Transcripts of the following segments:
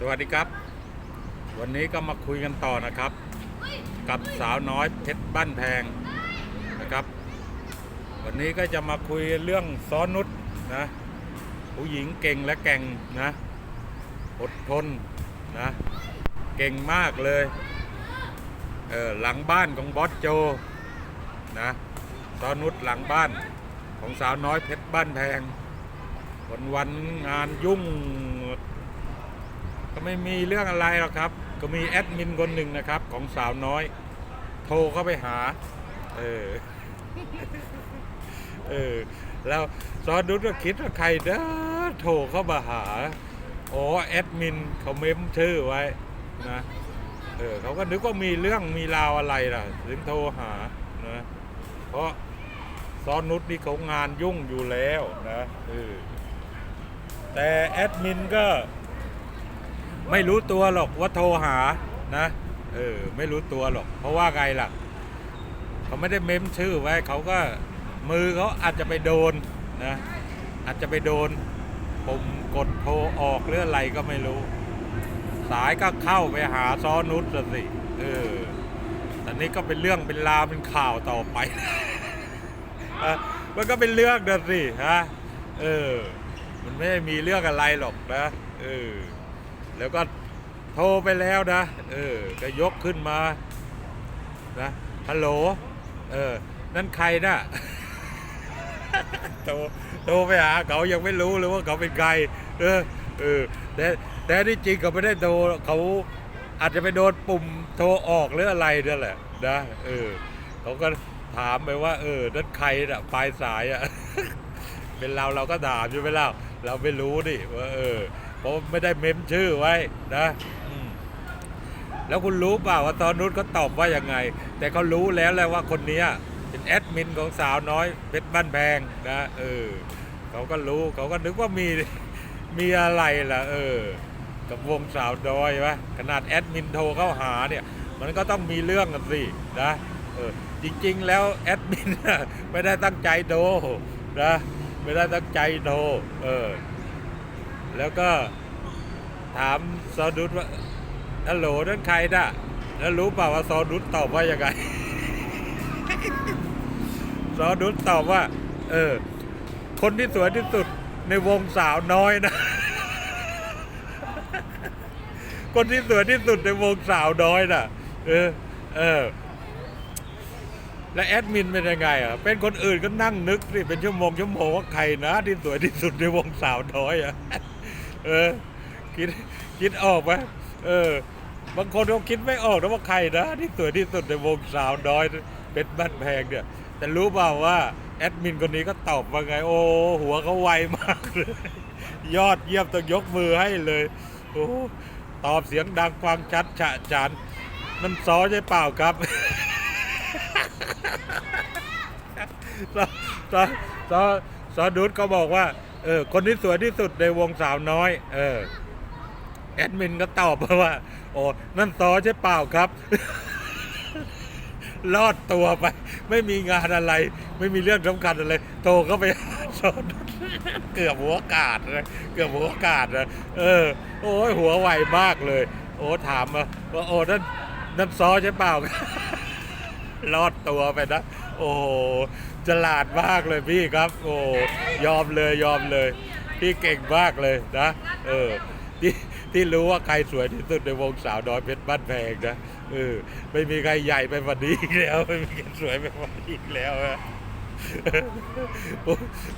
สวัสดีครับ วันนี้ก็มาคุยกันต่อนะครับ กับสาวน้อยเพชรบ้านแพงนะครับ วันนี้ก็จะมาคุยเรื่องซ้อนนุชนะผู้หญิงเก่งและแก่งนะอดทนนะเก่งมากเลยเออหลังบ้านของบอสโจนะซ้อนนุชหลังบ้านของสาวน้อยเพชรบ้านแพงวันวันงานยุ่ง ก็ไม่มีเรื่องอะไรหรอกครับ ก็มีแอดมินคนหนึ่งนะครับ ของสาวน้อย โทรเข้าไปหา เออ เออ แล้วซอนดุษก็คิดว่าใครเด้อโทรเข้ามาหา อ๋อแอดมินเขาเมมชื่อไว้นะ เออเขาก็นึกว่ามีเรื่องมีราวอะไรล่ะ ถึงโทรหานะเพราะซอนนุชนี่เขางานยุ่งอยู่แล้วนะเออแต่แอดมินก็ ไม่รู้ตัวหรอกว่าโทรหานะเออไม่รู้ตัวหรอก เพราะว่าไงล่ะ เขาไม่ได้เม้มชื่อไว้เขาก็มือเขาอาจจะไปโดนนะอาจจะไปโดนปุ่มกดโทรออกหรืออะไรก็ไม่รู้ สายก็เข้าไปหาซ้อนุชสิเออแต่นี้ก็เป็นเรื่องเป็นราวเป็นข่าวต่อไปมันก็เป็นเรื่องนะสิฮะเออ มันไม่ได้มีเรื่องอะไรหรอกนะเออ แล้วก็โทรไปแล้วนะ เออ ก็ยกขึ้นมานะฮัลโหล เออ นั่นใครนะโทรโทรไปหาเขายังไม่รู้เลยว่าเขาเป็นใคร เออ เออ แต่แต่ที่จริงเขาไม่ได้โทรเขาอาจจะไปโดนปุ่มโทรออกหรืออะไรนั่นแหละนะ เออ เขาก็ถามไปว่า เออ นั่นใครน่ะ ปลายสายอะ เป็นเราเราก็ถามอยู่ไหมเล่าเราไม่รู้ดิว่าเออ เพราะไม่ได้เมมชื่อไว้นะแล้วคุณรู้เปล่าว่าตอนนู้นเขาตอบว่ายังไง แต่เขารู้แล้วแหละว่าคนนี้เป็นแอดมินของสาวน้อยเพชรบ้านแพงนะเออเขาก็รู้เขาก็นึกว่ามีมีอะไรล่ะ เออ กับวงสาวน้อยวะขนาดแอดมินโทรเข้าหาเนี่ย มันก็ต้องมีเรื่องกันสินะเออจริง ๆ แล้วแอดมินไม่ได้ตั้งใจโทรนะไม่ได้ตั้งใจโทรเออ แล้วก็ถามซอดุสว่าฮัลโหลนั่นใครน่ะ แล้วรู้เปล่าว่าซอดุสตอบว่ายังไง ซอดุสตอบว่า เออ คนที่สวยที่สุดในวงสาวน้อยนะ คนที่สวยที่สุดในวงสาวน้อยน่ะ เออ เออ และแอดมินเป็นยังไงอะ เป็นคนอื่นก็นั่งนึกสิเป็นชั่วโมงชั่วโมงว่าใครนะที่สวยที่สุดในวงสาวน้อยอะ เออ คิดคิดออกไหมเออ บางคนเขาคิดไม่ออกนะว่าใครนะที่สวยที่สุดในวงสาวน้อยเป็นบ้านแพงเนี่ย แต่รู้เปล่าว่าแอดมินคนนี้ก็ตอบว่าไง โอ้หัวเขาไวมากเลย ยอดเยี่ยมต้องยกมือให้เลยโอ้ตอบเสียงดังฟังชัดฉะฉานมันซอใช่เปล่าครับซอซอซอซอดูดก็บอกว่า เออ คนที่สวยที่สุดในวงสาวน้อย เออ แอดมินก็ตอบมาว่า โอ้นั่นซอใช่เปล่าครับ รอดตัวไป ไม่มีงานอะไร ไม่มีเรื่องสำคัญอะไร โทรเข้าไปหาซอนเกือบหัวขาดเลยเกือบหัวขาดเลยเออ โอ้ยหัวไวมากเลย โอ้ถามมาว่าโอ้นั่นนั่นซอใช่เปล่ารอดตัวไปนะ โอ้ ฉลาดมากเลยพี่ครับ โอ้ยอมเลยยอมเลย พี่เก่งมากเลยนะ เออที่ที่รู้ว่าใครสวยที่สุดในวงสาวน้อยเพชรบ้านแพงนะเออไม่มีใครใหญ่ไปกว่านี้อีกแล้ว ไม่มีใครสวยไปกว่านี้อีกแล้วอะ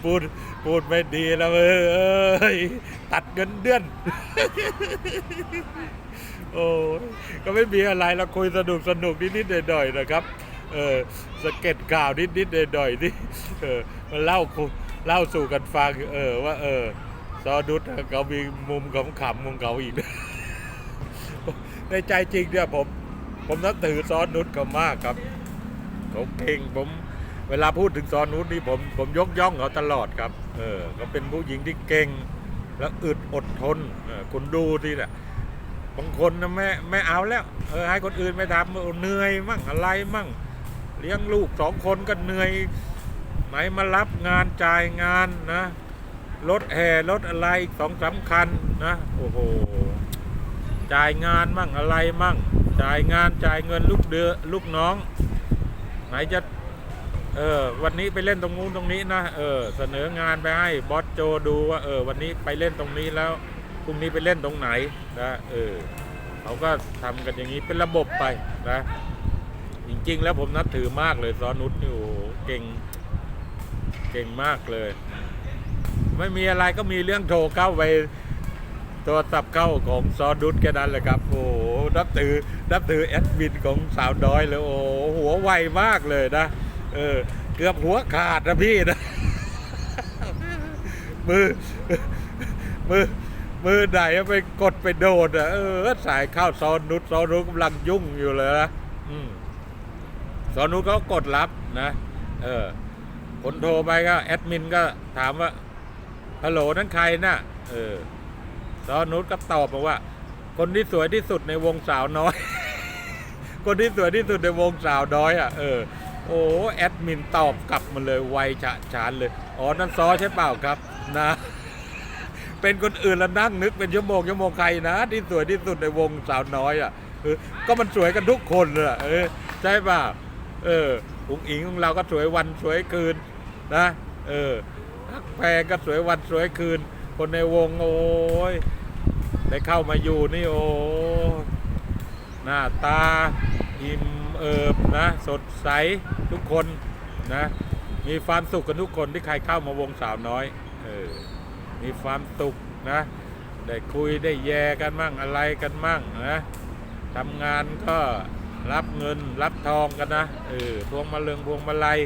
พูดพูดไม่ดีแล้วเอ้ยตัดเงินเดือน โอ้ก็ไม่มีอะไรเราคุยสนุกสนุกนิดๆหน่อยๆนะครับ เออสะเก็ดข่าวนิดๆหน่อยๆนี่เออมาเล่าคุเล่าสู่กันฟัง เออว่า เออ ซอดุษเขามีมุมขำๆของเขาอีก ในใจจริงเนี่ยผม ผมนับถือซอนุชเขามากครับเขาเก่งผมเวลาพูดถึงซอนุชนี่ผมผมยกย่องเขาตลอดครับ เออเขาเป็นผู้หญิงที่เก่ง และอึดอดทนเออคุณดูที่น่ะบางคนนะไม่ไม่เอาแล้ว เออให้คนอื่นไม่ทำเออเหนื่อยมั่งอะไรมั่ง เลี้ยงลูกสองคนก็เหนื่อยไหนมารับงานจ่ายงานนะรถแห่รถอะไรอีกสองสาคันนะโอ้โหจ่ายงานมั่งอะไรมั่ง จ่ายงานจ่ายเงินลูกเดือลูกน้อง ไหนจะเออวันนี้ไปเล่นตรงนู้นตรงนี้นะเออเสนองานไปให้บอสโจดูว่าเออวันนี้ไปเล่นตรงนี้แล้วพรุ่งนี้ไปเล่นตรงไหนนะเออเขาก็ทำกันอย่างนี้เป็นระบบไปนะ จริง ๆ แล้วผมนับถือมากเลยซอนุชนี่โอ้โหเก่ง เก่งมากเลย ไม่มีอะไรก็มีเรื่องโทรเข้าไปโทรศัพท์เข้าของซอนุชแค่นั้นแหละครับ โอ้โหนับถือนับถือแอดมินของสาวน้อยเลยโอ้โหหัวไวมากเลยนะเออเกือบหัวขาดนะพี่นะมือมือมือไหนไปกดไปโดดอะเออสายเข้าซอนุชซอนุชกำลังยุ่งอยู่เลยนะอืม สอนุเขากดรับนะเออคนโทรไปก็แอดมินก็ถามว่าฮัลโหลนั่นใครน่ะเออสอนุก็ตอบมาว่า คนที่สวยที่สุดในวงสาวน้อย คนที่สวยที่สุดในวงสาวน้อยอะเออโอ้แอดมินตอบกลับมาเลยไวฉะฉานเลยอ๋อนั่นซอใช่เปล่าครับนะเป็นคนอื่นแล้วนั่งนึกเป็นชั่วโมงชั่วโมงใครนะ ที่สวยที่สุดในวงสาวน้อยอะก็มันสวยกันทุกคนอะเออใช่ป่ะ เอออุ๋งอิงของเราก็สวยวันสวยคืนนะเออทักแพงก็สวยวันสวยคืน คนในวงโอ้ยได้เข้ามาอยู่นี่โอ้หน้าตาอิ่มเอิบนะ สดใสทุกคนนะ มีความสุขกันทุกคนที่ใครเข้ามาวงสาวน้อยเออมีความสุขนะ ได้คุยได้แย่กันมั่งอะไรกันมั่งนะทำงานก็ รับเงินรับทองกันนะเออพวงมาเลืองพวงมาลัย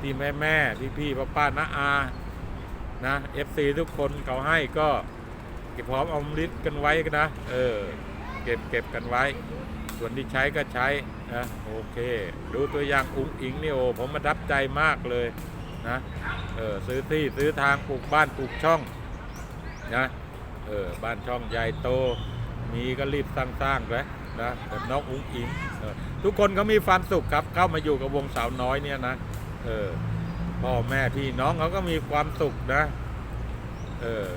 ที่แม่แม่พี่พี่ป้าป้าน้าอานะเอฟซีทุกคนเขาให้ก็เก็บหอมอาลิตกันไว้กันนะเออเก็บเก็บกันไว้ ส่วนที่ใช้ก็ใช้นะโอเค ดูตัวอย่างอุ้งอิงนี่โอ้ผมประทับใจมากเลยนะเออซื้อที่ซื้อทางปลูกบ้านปลูกช่องนะเออบ้านช่องใหญ่โต มีก็รีบสร้างๆเลย นะแบบน้องอุ้งอิงทุกคนเขามีความสุขครับ เข้ามาอยู่กับวงสาวน้อยเนี่ยนะเออพ่อแม่พี่น้องเขาก็มีความสุขนะเออ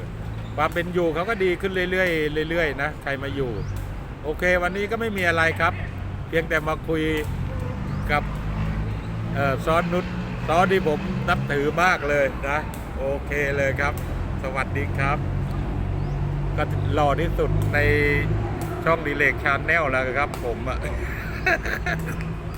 ความเป็นอยู่เขาก็ดีขึ้นเรื่อยๆเรื่อยๆนะใครมาอยู่ โอเค วันนี้ก็ไม่มีอะไรครับ เพียงแต่มาคุยกับออซอนนุชซอนที่ผมนับถือมากเลยนะ โอเคเลยครับ สวัสดีครับ ก็หล่อที่สุดใน ช่องดีเลกชาแนลแล้วครับผมอะ